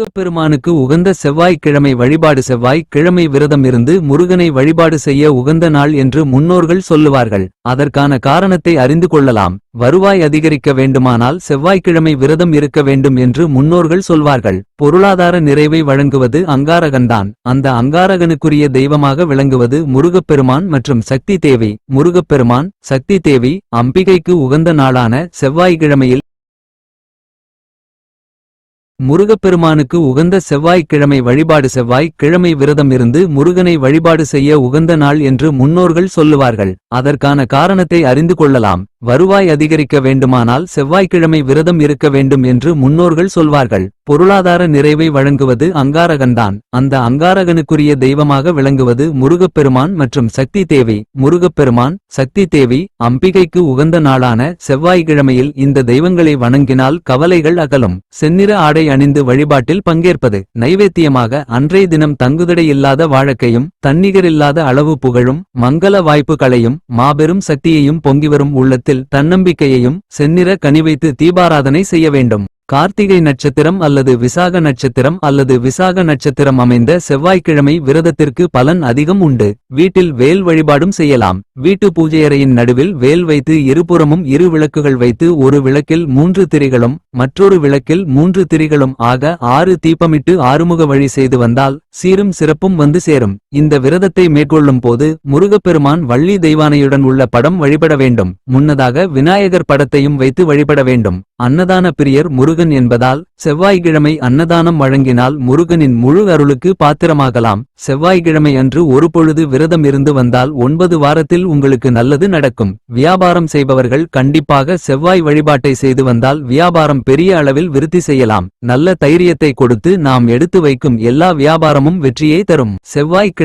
முருகப்பெருமானுக்கு உகந்த செவ்வாய்க்கிழமை வழிபாடு செவ்வாய்க்கிழமை விரதம் இருந்து முருகனை வழிபாடு செய்ய உகந்த நாள் என்று முன்னோர்கள் சொல்லுவார்கள். அதற்கான காரணத்தை அறிந்து கொள்ளலாம். வருவாய் அதிகரிக்க வேண்டுமானால் செவ்வாய்க்கிழமை விரதம் இருக்க வேண்டும் என்று முன்னோர்கள் சொல்வார்கள். பொருளாதார நிறைவை வழங்குவது அங்காரகன்தான். அந்த அங்காரகனுக்குரிய தெய்வமாக விளங்குவது முருகப்பெருமான் மற்றும் சக்தி தேவி. முருகப்பெருமான் சக்தி தேவி அம்பிகைக்கு உகந்த நாளான செவ்வாய்க்கிழமையில் முருகப்பெருமானுக்கு உகந்த செவ்வாய்க்கிழமை வழிபாடு செவ்வாய் கிழமை விரதம் இருந்து முருகனை வழிபாடு செய்ய உகந்த நாள் என்று முன்னோர்கள் சொல்லுவார்கள். அதற்கான காரணத்தை அறிந்து கொள்ளலாம். வருவாய் அதிகரிக்க வேண்டுமானால் செவ்வாய்க்கிழமை விரதம் இருக்க வேண்டும் என்று முன்னோர்கள் சொல்வார்கள். பொருளாதார நிறைவை வழங்குவது அங்காரகன்தான். அந்த அங்காரகனுக்குரிய தெய்வமாக விளங்குவது முருகப்பெருமான் மற்றும் சக்தி தேவி. முருகப்பெருமான் சக்தி தேவி அம்பிகைக்கு உகந்த நாளான செவ்வாய்க்கிழமையில் இந்த தெய்வங்களை வணங்கினால் கவலைகள் அகலும். செந்நிற ஆடை அணிந்து வழிபாட்டில் பங்கேற்பது. நைவேத்தியமாக அன்றைய தினம் தங்குதடை இல்லாத வாழக்கையும் தன்னிகரில்லாத அளவு புகழும் மங்கள வாய்ப்புகளையும் மாபெரும் சக்தியையும் பொங்கிவரும் உள்ளத்தில் தன்னம்பிக்கையையும் செந்நிற கனிவைத்து தீபாராதனை செய்ய வேண்டும். கார்த்திகை நட்சத்திரம் அல்லது விசாக நட்சத்திரம் அல்லது விசாக நட்சத்திரம் அமைந்த செவ்வாய்க்கிழமை விரதத்திற்கு பலன் அதிகம் உண்டு. வீட்டில் வேல் வழிபாடும் செய்யலாம். வீட்டு பூஜையறையின் நடுவில் வேல் வைத்து இருபுறமும் இரு விளக்குகள் வைத்து ஒரு விளக்கில் மூன்று திரிகளும் மற்றொரு விளக்கில் மூன்று திரிகளும் ஆக ஆறு தீபமிட்டு ஆறுமுக வழி செய்து வந்தால் சீரும் சிறப்பும் வந்து சேரும். இந்த விரதத்தை மேற்கொள்ளும் போது முருகப்பெருமான் வள்ளி தெய்வானையுடன் உள்ள படம் வழிபட வேண்டும். முன்னதாக விநாயகர் படத்தையும் வைத்து வழிபட வேண்டும். அன்னதான பிரியர் முருகன் என்பதால் செவ்வாய்க்கிழமை அன்னதானம் வழங்கினால் முருகனின் முழு அருளுக்கு பாத்திரமாகலாம். செவ்வாய்க்கிழமை அன்று ஒரு பொழுது விரதம் இருந்து வந்தால் ஒன்பது வாரத்தில் உங்களுக்கு நல்லது நடக்கும். வியாபாரம் செய்பவர்கள் கண்டிப்பாக செவ்வாய் வழிபாட்டை செய்து வந்தால் வியாபாரம் பெரிய அளவில் விருத்தி செய்யலாம். நல்ல தைரியத்தை கொடுத்து நாம் எடுத்து வைக்கும் எல்லா வியாபாரமும் வெற்றியை தரும்.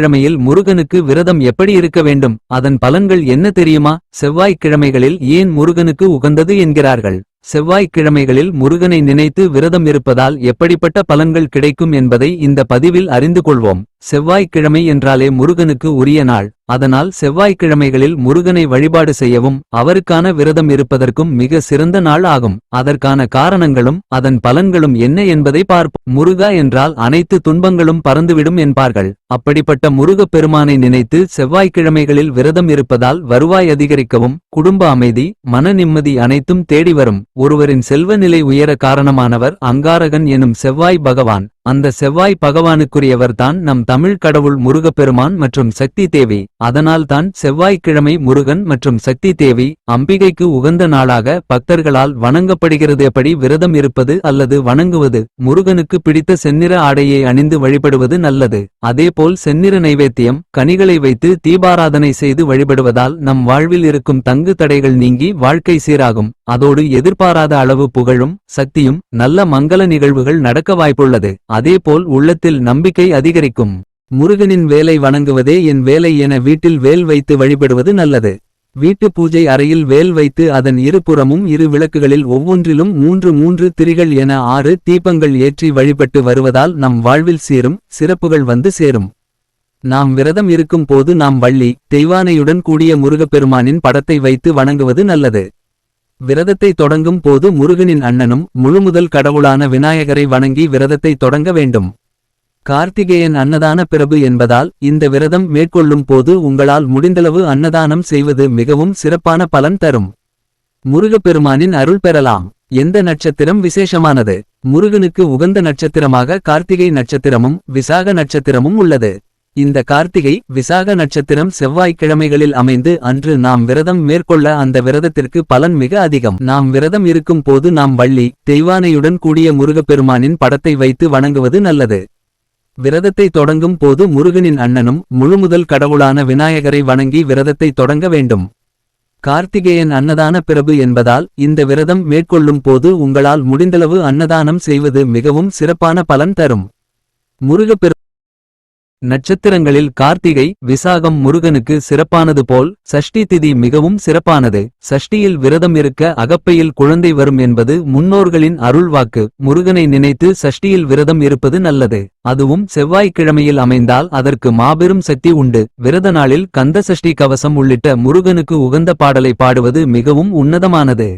செவ்வாய்க்கிழமையில் முருகனுக்கு விரதம் எப்படி இருக்க வேண்டும்? அதன் பலன்கள் என்ன தெரியுமா? செவ்வாய்க்கிழமைகளில் ஏன் முருகனுக்கு உகந்தது என்கிறார்கள். செவ்வாய்க்கிழமைகளில் முருகனை நினைத்து விரதம் இருப்பதால் எப்படிப்பட்ட பலன்கள் கிடைக்கும் என்பதை இந்த பதிவில் அறிந்து கொள்வோம். செவ்வாய்க்கிழமை என்றாலே முருகனுக்கு உரிய நாள். அதனால் செவ்வாய்க்கிழமைகளில் முருகனை வழிபாடு செய்யவும் அவருக்கான விரதம் இருப்பதற்கும் மிக சிறந்த நாள் ஆகும். அதற்கான காரணங்களும் அதன் பலன்களும் என்ன என்பதை பார்ப்போம். முருகா என்றால் அனைத்து துன்பங்களும் பறந்துவிடும் என்பார்கள். அப்படிப்பட்ட முருகப் பெருமானை நினைத்து செவ்வாய்க்கிழமைகளில் விரதம் இருப்பதால் வருவாய் அதிகரிக்கவும் குடும்ப அமைதி மன நிம்மதி அனைத்தும் தேடி வரும். ஒருவரின் செல்வ நிலை உயர காரணமானவர் அங்காரகன் எனும் செவ்வாய் பகவான். அந்த செவ்வாய் பகவானுக்குரியவர்தான் நம் தமிழ் கடவுள் முருகப்பெருமான் மற்றும் சக்தி தேவி. அதனால்தான் செவ்வாய்க்கிழமை முருகன் மற்றும் சக்தி தேவி அம்பிகைக்கு உகந்த நாளாக பக்தர்களால் வணங்கப்படுகிறது. எப்படி விரதம் இருப்பது அல்லது வணங்குவது? முருகனுக்கு பிடித்த செந்நிற ஆடையை அணிந்து வழிபடுவது நல்லது. அதேபோல் செந்நிற நைவேத்தியம் கனிகளை வைத்து தீபாராதனை செய்து வழிபடுவதால் நம் வாழ்வில் இருக்கும் தங்கு தடைகள் நீங்கி வாழ்க்கை சீராகும். அதோடு எதிர்பாராத அளவு புகழும் சக்தியும் நல்ல மங்கள நிகழ்வுகள் நடக்க வாய்ப்புள்ளது. அதேபோல் உள்ளத்தில் நம்பிக்கை அதிகரிக்கும். முருகனின் வேலை வணங்குவதே என் வேலை என வீட்டில் வேல் வைத்து வழிபடுவது நல்லது. வீட்டு பூஜை அறையில் வேல் வைத்து அதன் இருபுறமும் இரு விளக்குகளில் ஒவ்வொன்றிலும் மூன்று மூன்று திரிகள் என ஆறு தீபங்கள் ஏற்றி வழிபட்டு வருவதால் நம் வாழ்வில் சீரும் சிறப்புகள் வந்து சேரும். நாம் விரதம் இருக்கும் போது நாம் வள்ளி தெய்வானையுடன் கூடிய முருகப்பெருமானின் படத்தை வைத்து வணங்குவது நல்லது. விரதத்தை தொடங்கும் போது முருகனின் அண்ணனும் முழுமுதல் கடவுளான விநாயகரை வணங்கி விரதத்தை தொடங்க வேண்டும். கார்த்திகேயன் அன்னதான பிரபு என்பதால் இந்த விரதம் மேற்கொள்ளும் போது உங்களால் முடிந்தளவு அன்னதானம் செய்வது மிகவும் சிறப்பான பலன் தரும். முருகப்பெருமானின் அருள் பெறலாம். எந்த நட்சத்திரம் விசேஷமானது? முருகனுக்கு உகந்த நட்சத்திரமாக கார்த்திகை நட்சத்திரமும் விசாக நட்சத்திரமும் உள்ளது. இந்த கார்த்திகை விசாக நட்சத்திரம் செவ்வாய்க்கிழமைகளில் அமைந்து அன்று நாம் விரதம் மேற்கொள்ள அந்த விரதத்திற்கு பலன் மிக அதிகம். நாம் விரதம் இருக்கும் போது நாம் வள்ளி தெய்வானையுடன் கூடிய முருகப்பெருமானின் படத்தை வைத்து வணங்குவது நல்லது. விரதத்தை தொடங்கும் போது முருகனின் அண்ணனும் முழுமுதல் கடவுளான விநாயகரை வணங்கி விரதத்தை தொடங்க வேண்டும். கார்த்திகேயன் அன்னதான பிரபு என்பதால் இந்த விரதம் மேற்கொள்ளும் போது உங்களால் முடிந்தளவு அன்னதானம் செய்வது மிகவும் சிறப்பான பலன் தரும். முருகப்பெரு நட்சத்திரங்களில் கார்த்திகை விசாகம் முருகனுக்கு சிறப்பானது போல் சஷ்டி திதி மிகவும் சிறப்பானது. சஷ்டியில் விரதம் இருக்க அகப்பையில் குழந்தை வரும் என்பது முன்னோர்களின் அருள்வாக்கு முருகனை நினைத்து சஷ்டியில் விரதம் இருப்பது நல்லது. அதுவும் செவ்வாய்க்கிழமையில் அமைந்தால் அதற்கு மாபெரும் சக்தி உண்டு. விரத நாளில் கந்த சஷ்டி கவசம் உள்ளிட்ட முருகனுக்கு உகந்த பாடலை பாடுவது மிகவும் உன்னதமானது.